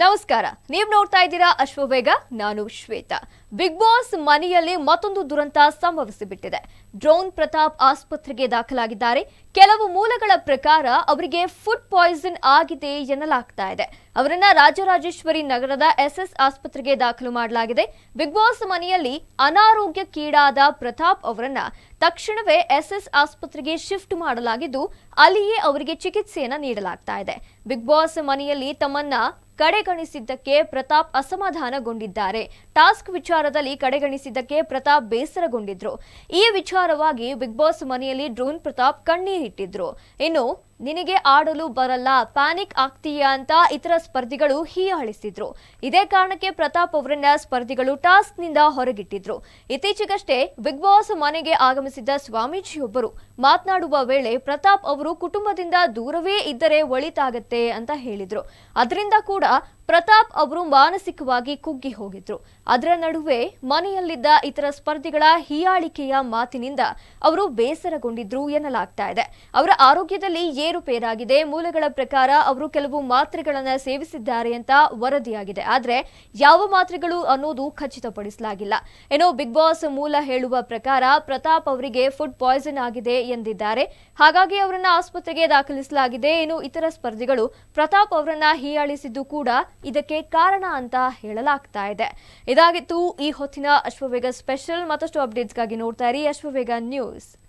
ನಮಸ್ಕಾರ. ನೀವು ನೋಡ್ತಾ ಇದ್ದೀರಾ ಅಶ್ವವೇಗ ನಾನು ಶ್ವೇತಾ. ಬಿಗ್ ಬಾಸ್ ಮನೆಯಲ್ಲಿ ಮತ್ತೊಂದು ದುರಂತ ಸಂಭವಿಸಿಬಿಟ್ಟಿದೆ. ಡ್ರೋನ್ ಪ್ರತಾಪ್ ಆಸ್ಪತ್ರೆಗೆ ದಾಖಲಾಗಿದ್ದಾರೆ. ಕೆಲವು ಮೂಲಗಳ ಪ್ರಕಾರ ಅವರಿಗೆ ಫುಡ್ ಪಾಯ್ಸನ್ ಆಗಿದೆ ಎನ್ನಲಾಗ್ತಾ ಇದೆ. ಅವರನ್ನ ರಾಜರಾಜೇಶ್ವರಿ ನಗರದ ಎಸ್ಎಸ್ ಆಸ್ಪತ್ರೆಗೆ ದಾಖಲು ಮಾಡಲಾಗಿದೆ. ಬಿಗ್ ಬಾಸ್ ಮನೆಯಲ್ಲಿ ಅನಾರೋಗ್ಯಕ್ಕೀಡಾದ ಪ್ರತಾಪ್ ಅವರನ್ನ ತಕ್ಷಣವೇ ಎಸ್ಎಸ್ ಆಸ್ಪತ್ರೆಗೆ ಶಿಫ್ಟ್ ಮಾಡಲಾಗಿದ್ದು, ಅಲ್ಲಿಯೇ ಅವರಿಗೆ ಚಿಕಿತ್ಸೆಯನ್ನ ನೀಡಲಾಗ್ತಾ ಇದೆ. ಬಿಗ್ ಬಾಸ್ ಮನೆಯಲ್ಲಿ ತಮ್ಮನ್ನ ಕಡೆಗಣಿಸಿದ್ದಕ್ಕೆ ಪ್ರತಾಪ್ ಅಸಮಾಧಾನಗೊಂಡಿದ್ದಾರೆ. ಟಾಸ್ಕ್ ವಿಚಾರದಲ್ಲಿ ಕಡೆಗಣಿಸಿದ್ದಕ್ಕೆ ಪ್ರತಾಪ್ ಬೇಸರಗೊಂಡಿದ್ರು. ಈ ವಿಚಾರವಾಗಿ ಬಿಗ್ ಬಾಸ್ ಮನೆಯಲ್ಲಿ ಡ್ರೋನ್ ಪ್ರತಾಪ್ ಕಣ್ಣೀರಿಟ್ಟಿದ್ರು ಇನ್ನು, ನಿನಗೆ ಆಡಲು ಬರಲ್ಲ, ಪ್ಯಾನಿಕ್ ಆಗ್ತೀಯಾ ಅಂತ ಇತರ ಸ್ಪರ್ಧಿಗಳು ಹೀಯಾಳಿಸಿದ್ರು. ಇದೇ ಕಾರಣಕ್ಕೆ ಪ್ರತಾಪ್ ಅವರನ್ನ ಸ್ಪರ್ಧಿಗಳು ಟಾಸ್ಕ್ನಿಂದ ಹೊರಗಿಟ್ಟಿದ್ರು. ಇತ್ತೀಚೆಗಷ್ಟೇ ಬಿಗ್ ಬಾಸ್ ಮನೆಗೆ ಆಗಮಿಸಿದ್ದ ಸ್ವಾಮೀಜಿಯೊಬ್ಬರು ಮಾತನಾಡುವ ವೇಳೆ ಪ್ರತಾಪ್ ಅವರು ಕುಟುಂಬದಿಂದ ದೂರವೇ ಇದ್ದರೆ ಒಳಿತಾಗತ್ತೆ ಅಂತ ಹೇಳಿದ್ರು. ಅದರಿಂದ ಕೂಡ ಪ್ರತಾಪ್ ಅವರು ಮಾನಸಿಕವಾಗಿ ಕುಗ್ಗಿ ಹೋಗಿದ್ರು. ಅದರ ನಡುವೆ ಮನೆಯಲ್ಲಿದ್ದ ಇತರ ಸ್ಪರ್ಧಿಗಳ ಹೀಯಾಳಿಕೆಯ ಮಾತಿನಿಂದ ಅವರು ಬೇಸರಗೊಂಡಿದ್ರು ಎನ್ನಲಾಗ್ತಾ ಇದೆ. ಅವರ ಆರೋಗ್ಯದಲ್ಲಿ ಏರುಪೇರಾಗಿದೆ. ಮೂಲಗಳ ಪ್ರಕಾರ ಅವರು ಕೆಲವು ಮಾತ್ರೆಗಳನ್ನು ಸೇವಿಸಿದ್ದಾರೆ ಅಂತ ವರದಿಯಾಗಿದೆ. ಆದರೆ ಯಾವ ಮಾತ್ರೆಗಳು ಅನ್ನೋದು ಖಚಿತಪಡಿಸಲಾಗಿಲ್ಲ. ಏನೋ ಬಿಗ್ ಬಾಸ್ ಮೂಲ ಹೇಳುವ ಪ್ರಕಾರ ಪ್ರತಾಪ್ ಅವರಿಗೆ ಫುಡ್ ಪಾಯ್ಸನ್ ಆಗಿದೆ ಎಂದಿದ್ದಾರೆ. ಹಾಗಾಗಿ ಅವರನ್ನು ಆಸ್ಪತ್ರೆಗೆ ದಾಖಲಿಸಲಾಗಿದೆ. ಏನು ಇತರ ಸ್ಪರ್ಧಿಗಳು ಪ್ರತಾಪ್ ಅವರನ್ನ ಹೀಯಾಳಿಸಿದ್ದು ಕೂಡ ಇದಕ್ಕೆ ಕಾರಣ ಅಂತ ಹೇಳಲಾಗ್ತಾ ಇದೆ. ಇದಾಗಿತ್ತು ಈ ಹೊತ್ತಿನ ಅಶ್ವವೇಗ ಸ್ಪೆಷಲ್ ಮತ್ತಷ್ಟು ಅಪ್ಡೇಟ್ಸ್ಗಾಗಿ ನೋಡ್ತಾ ಇರಿ ಅಶ್ವವೇಗ ನ್ಯೂಸ್